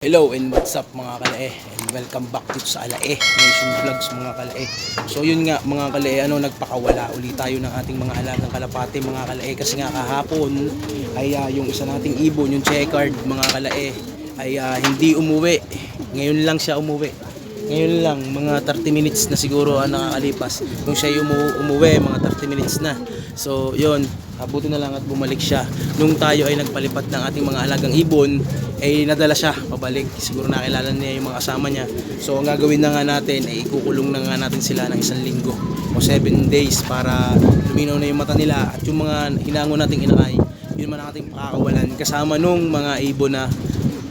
Hello and what's up mga kalae? And welcome back dito sa Alae Nation Vlogs mga kalae. So yun nga mga kalae ano nagpakawala uli tayo ng ating mga alagang kalapate mga kalae. Kasi nga kahapon ay ah, yung isa nating ibon yung checkered mga kalae ay ah, hindi umuwi. Ngayon lang siya umuwi. Ngayon lang mga 30 minutes na siguro ang nakakalipas. Nung siya umu umuwi mga 30 minutes na. So yun Abuti na lang at bumalik siya. Nung tayo ay nagpalipat ng ating mga alagang ibon, ay nadala siya pabalik. Siguro nakilala niya yung mga kasama niya. So ang gagawin na nga natin ay ikukulong na nga natin sila ng isang linggo o 7 days para luminaw na yung mata nila at yung mga hinango nating inakay, yun man ang ating pakakawalan kasama nung mga ibon na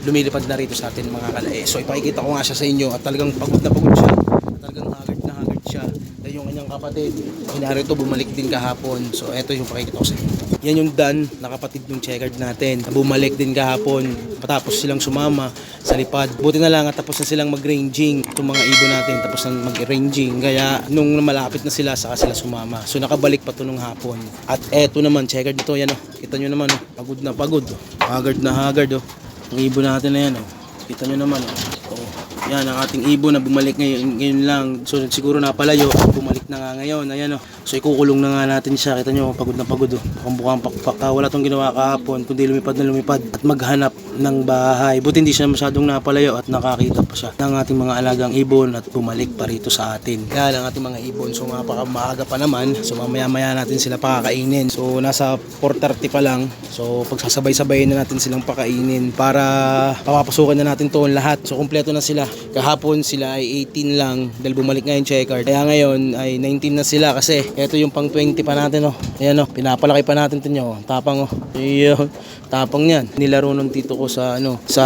lumilipad na rito sa atin mga kalae. So ipakikita ko nga siya sa inyo at talagang pagod na pagod siya. At talagang haggard na haggard siya. Dahil yung kanyang kapatid, hinarito bumalik din kahapon. So eto yung pakikita ko sa inyo. Yan yung Dan na kapatid ng checkered natin. Bumalik din kahapon. Patapos silang sumama sa lipad. Buti na lang at tapos na silang mag-ranging. Itong mga ibon natin tapos na mag-ranging. Kaya nung malapit na sila, saka sila sumama. So nakabalik pa to nung hapon. At eto naman, checkered nito. Yan o. Kita nyo naman o. Pagod na pagod o. Haggard na haggard o. Ang ibon natin na yan o. Kita nyo naman o. Oh, yan ang ating ibon na bumalik ngayon, ngayon lang. So siguro napalayo bumalik na nga ngayon. Ayan oh. So ikukulong na nga natin siya. Kita nyo, pagod na pagod oh. Mukhang pakpak. Ah, wala tong ginawa kahapon kundi lumipad na lumipad at maghanap ng bahay. Buti hindi siya masyadong napalayo at nakakita pa siya ng ating mga alagang ibon at bumalik pa rito sa atin. Yan ang ating mga ibon. So maaga pa naman. So mamaya maya natin sila pakakainin. So nasa 4.30 pa lang. So pagsasabay-sabayin na natin silang pakainin para papapasukan na natin to lahat. So kumpleto na sila. Kahapon sila ay 18 lang dahil bumalik ngayon checker. Kaya ngayon ay 19 na sila kasi ito yung pang 20 pa natin oh. Ayan oh, pinapalaki pa natin ito nyo. oh. Tapang oh. Ayun. Tapang yan. Nilaro nung tito ko sa ano sa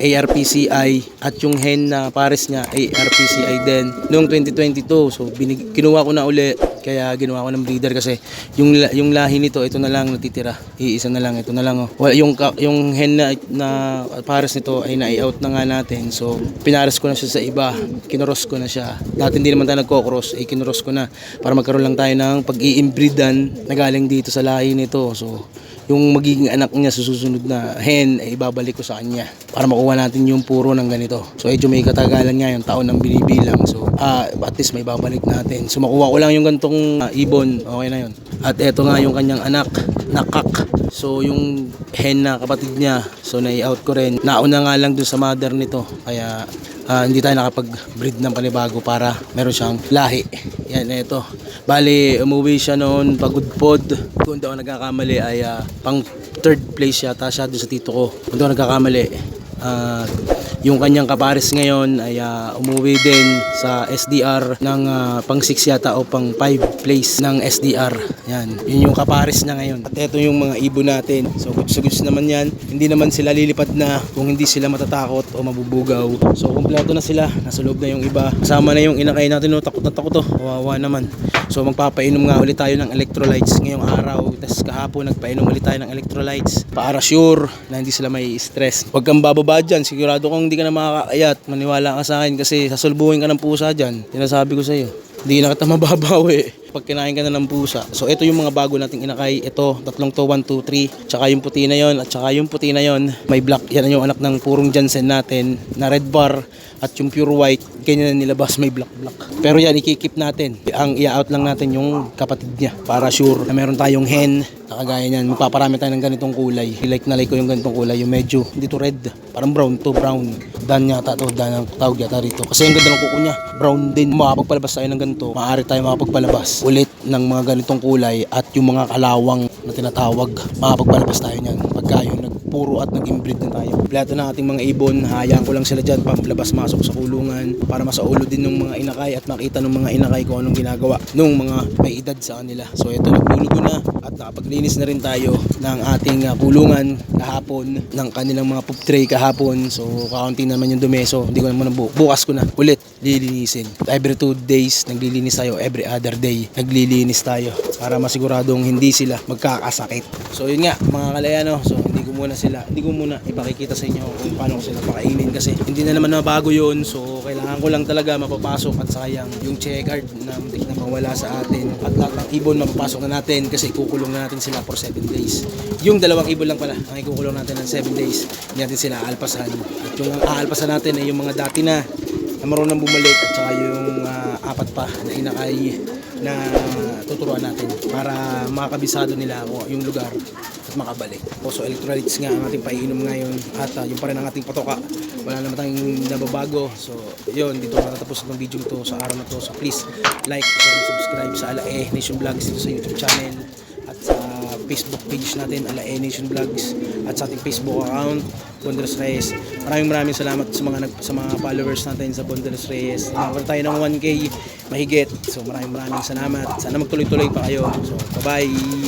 ARPCI at yung hen na pares niya ARPCI din noong 2022. So binig, kinuha ko na uli kaya ginawa ko ng breeder kasi yung yung lahi nito ito na lang natitira. Iisa na lang ito na lang oh. Wala yung yung hen na, na pares nito ay na-out na nga natin. So pinares ko na siya sa iba. Kinuros ko na siya. Dati hindi naman tayo nagko-cross, eh kinuros ko na para magkaroon lang tayo ng pag-i-inbreedan na galing dito sa lahi nito. So yung magiging anak niya sa susunod na hen ay ibabalik ko sa kanya para makuha natin yung puro ng ganito. So medyo may katagalan nga yung taon ng binibilang. So ah, at least may babalik natin. So makuha ko lang yung gantong ah, ibon, okay na yun. At eto nga yung kanyang anak, nakak. So yung hen na kapatid niya, so nai-out ko rin. Nauna nga lang dun sa mother nito. Kaya ah, hindi tayo nakapag-breed ng panibago para meron siyang lahi. Yan, ito. Bali, umuwi siya noon pagudpod. Kung daw nagkakamali ay ah, pang third place yata siya doon sa tito ko. Kung daw nagkakamali. Ah, yung kanyang kapares ngayon ay ah, umuwi din sa SDR ng ah, pang 6 yata o pang 5 place ng SDR. Yan. Yun yung kapares niya ngayon. At ito yung mga ibon natin. So goods na goods naman yan. Hindi naman sila lilipad na kung hindi sila matatakot o mabubugaw. So kumpleto na sila. Nasa loob na yung iba. Kasama na yung inakay natin. No? Takot na takot to. Kawawa naman. So magpapainom nga ulit tayo ng electrolytes ngayong araw. Tapos kahapon nagpainom ulit tayo ng electrolytes para sure na hindi sila may stress. Huwag kang bababa dyan. Sigurado kung hindi ka na makakayat. Maniwala ka sa akin kasi sasulbuhin ka ng pusa dyan. Sinasabi ko sa iyo. Hindi na kita mababawi pag kinain ka na ng pusa. So ito yung mga bago nating inakay. Ito, tatlong to, 1, 2, 3. Tsaka yung puti na yon at tsaka yung puti na yon may black. Yan yung anak ng purong Jansen natin na red bar at yung pure white. Ganyan na nilabas may black black. Pero yan, ikikip natin. Ang i-out lang natin yung kapatid niya para sure na meron tayong hen na kagaya niyan. Magpaparami tayo ng ganitong kulay. Like na like ko yung ganitong kulay. Yung medyo, dito red. Parang brown to brown. Dan yata to, dan ang tawag yata rito. Kasi ang ganda ng kuko niya. Brown din. Makapagpalabas tayo ng ganito. Maaari tayo makapagpalabas ulit ng mga ganitong kulay at yung mga kalawang na tinatawag. Makapagpalabas tayo niyan. Pagka yung nagpuro at nag-inbreed na tayo. Plato na ating mga ibon. Hayaan ko lang sila dyan. Pamlabas masok sa kulungan. Para masaulo din ng mga inakay at makita ng mga inakay kung anong ginagawa nung mga may edad sa kanila. So ito naglulugo na nakapaglinis na rin tayo ng ating uh, kulungan kahapon ng kanilang mga poop tray kahapon. So kakaunti naman yung dumi. So hindi ko naman bu- bukas ko na ulit lilinisin. Every two days naglilinis tayo. Every other day naglilinis tayo para masiguradong hindi sila magkakasakit. So yun nga mga kalayano. So hindi ko muna sila, hindi ko muna ipakikita sa inyo kung paano ko sila pakainin kasi hindi na naman mabago yun. So kailangan ko lang talaga mapapasok at sayang yung checkered na muntik na mawala sa atin at lahat ng ibon mapapasok na natin kasi kukulong na natin sila for 7 days. Yung dalawang ibon lang pala ang ikukulong natin ng 7 days. Hindi natin sila aalpasan. At yung aalpasan natin ay yung mga dati na na marunong bumalik at saka yung ah, apat pa na inakay na tuturuan natin para makakabisado nila kung yung lugar at makabalik. So electrolytes nga ang ating paiinom ngayon at ah, yung pa rin ang ating patoka. Wala naman tayong nababago. So yun, dito matatapos itong video to sa araw na to. So please like, share, and subscribe sa Alae Nation Vlogs dito sa YouTube channel at sa Facebook page natin Alae Nation Vlogs at sa ating Facebook account Bonderos Reyes. Maraming maraming salamat sa mga nag, sa mga followers natin sa Bonderos Reyes. Nakakuha tayo ng 1K mahigit. So maraming maraming salamat. Sana magtuloy-tuloy pa kayo. So bye-bye.